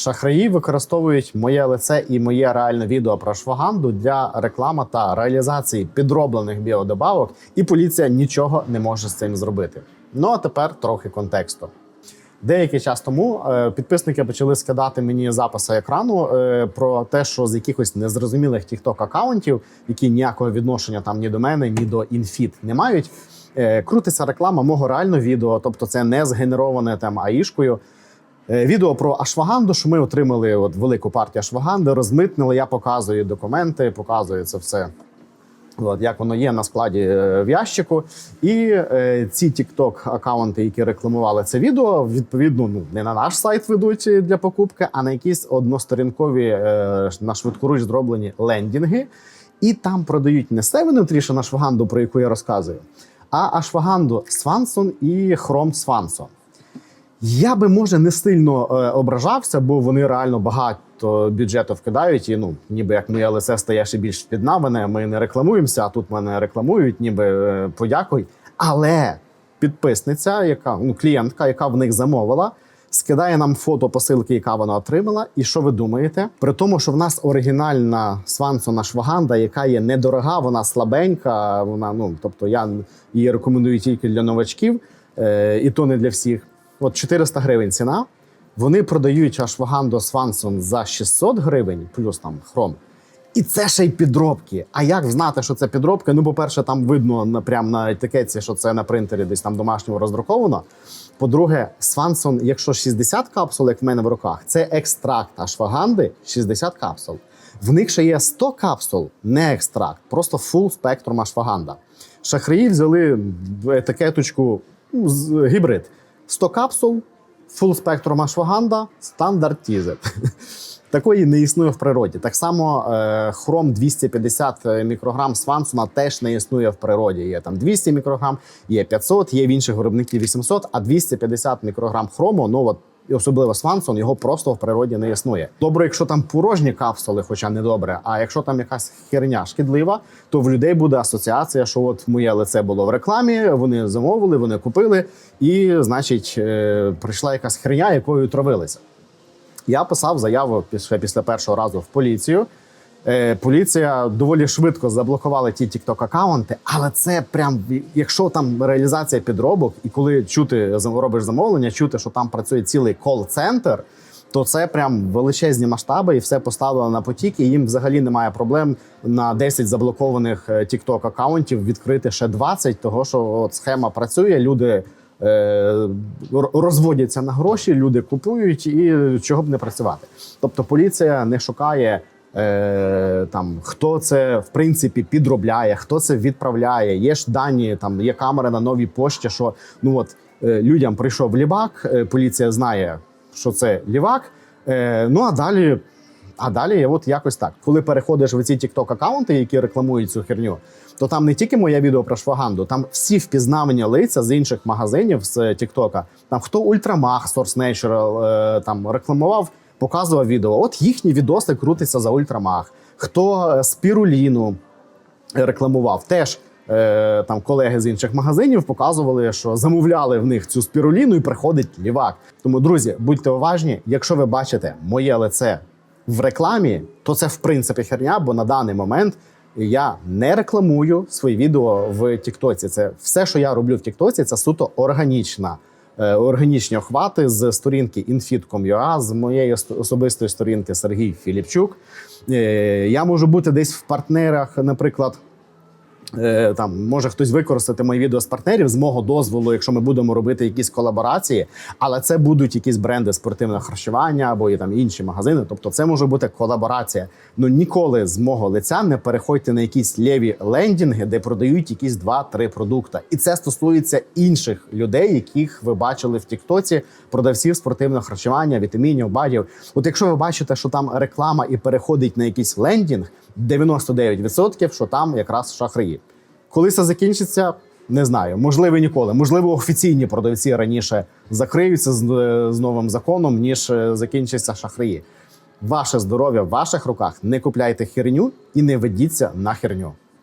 Шахраї використовують моє лице і моє реальне відео про шваганду для реклами та реалізації підроблених біодобавок, і поліція нічого не може з цим зробити. Ну а тепер трохи контексту. Деякий час тому е, підписники почали скидати мені записи екрану е, про те, що з якихось незрозумілих tiktok акаунтів, які ніякого відношення там ні до мене, ні до інфіт не мають. е, Крутиться реклама мого реального відео, тобто це не згенероване там аїшкою. Е, Відео про ашваганду, що ми отримали от велику партію ашваганди, розмитнили. Я показую документи, показую це все. От, як воно є на складі е, в ящику. І е, ці tiktok акаунти, які рекламували це відео, відповідно, ну не на наш сайт ведуть для покупки, а на якісь односторінкові е, на швидкоруч зроблені лендінги. І там продають не Seven Nutrition ашваганду, про яку я розказую, а ашваганду Свансон і Хром Свансон. Я би може не сильно е, ображався, бо вони реально багато бюджету вкидають. І ну, ніби як моє ЛСС стає ще більш піднаване. Ми не рекламуємося, а тут мене рекламують, ніби е, подякуй. Але підписниця, яка ну клієнтка, яка в них замовила, скидає нам фото посилки, яка вона отримала. І що ви думаєте? При тому, що в нас оригінальна свансона шваганда, яка є недорога, вона слабенька. Вона ну тобто я її рекомендую тільки для новачків, е, і то не для всіх. От 400 гривень ціна. Вони продають ашваганду Свансон за 600 гривень, плюс там хром. І це ще й підробки. А як знати, що це підробки? Ну, по-перше, там видно на на етикетці, що це на принтері десь там домашньому роздруковано. По-друге, Свансон, якщо 60 капсул, як в мене в руках, це екстракт ашваганди 60 капсул. В них ще є 100 капсул, не екстракт, просто full спектрум ашваганда. Шахраї взяли етикеточку ну, гібрид. 100 капсул, фул спектрум ашваганда, стандарт тізер. Такої не існує в природі. Так само е, хром 250 мікрограм свансона теж не існує в природі. Є там 200 мікрограм, є 500, є в інших виробників 800, а 250 мікрограм хрому, ну от і особливо свансон, його просто в природі не існує. Добре, якщо там порожні капсули, хоча не добре. А якщо там якась херня шкідлива, то в людей буде асоціація, що от моє лице було в рекламі, вони замовили, вони купили, і значить е, прийшла якась херня, якою травилися. Я писав заяву після, після першого разу в поліцію. Е, поліція доволі швидко заблокувала ті тікток акаунти, але це прям якщо там реалізація підробок, і коли чути робиш замовлення, чути, що там працює цілий кол-центр, то це прям величезні масштаби, і все поставлено на потік. І їм взагалі немає проблем на 10 заблокованих тікток акаунтів відкрити ще 20, того що от схема працює, люди. е, Розводяться на гроші, люди купують і чого б не працювати. Тобто поліція не шукає е, там, хто це в принципі підробляє, хто це відправляє. Є ж дані, там є камери на новій пошті, що ну от е, людям прийшов лівак, е, поліція знає, що це лівак. Е, ну а далі. А далі от якось так. Коли переходиш в ці TikTok акаунти, які рекламують цю херню, то там не тільки моє відео про шваганду, там всі впізнавані лиця з інших магазинів з TikTok. Там хто Ультрамах, Source Natural е, там рекламував, показував відео. От їхні відоси крутиться за Ультрамах. Хто е, спіруліну рекламував, теж. е, Там колеги з інших магазинів показували, що замовляли в них цю спіруліну і приходить лівак. Тому, друзі, будьте уважні, якщо ви бачите моє лице в рекламі, то це в принципі херня, бо на даний момент я не рекламую свої відео в Тіктоці. Це все, що я роблю в Тіктоці, це суто органічна. Е, Органічні охвати з сторінки infit.com.ua, з моєї особистої сторінки Сергій Філіпчук. Е, Я можу бути десь в партнерах, наприклад, Там може хтось використати мої відео з партнерів з мого дозволу, якщо ми будемо робити якісь колаборації, але це будуть якісь бренди спортивного харчування або і там інші магазини. Тобто, це може бути колаборація. Ну ніколи з мого лиця не переходьте на якісь ліві лендінги, де продають якісь два-три продукти. І це стосується інших людей, яких ви бачили в Тіктоці, продавців спортивного харчування, вітамінів, бадів. От якщо ви бачите, що там реклама і переходить на якийсь лендінг, 99% що там якраз шахраї. Коли це закінчиться, не знаю. Можливо, ніколи. Можливо, офіційні продавці раніше закриються з, з новим законом, ніж е, закінчаться шахраї. Ваше здоров'я в ваших руках. Не купляйте херню і не ведіться на херню.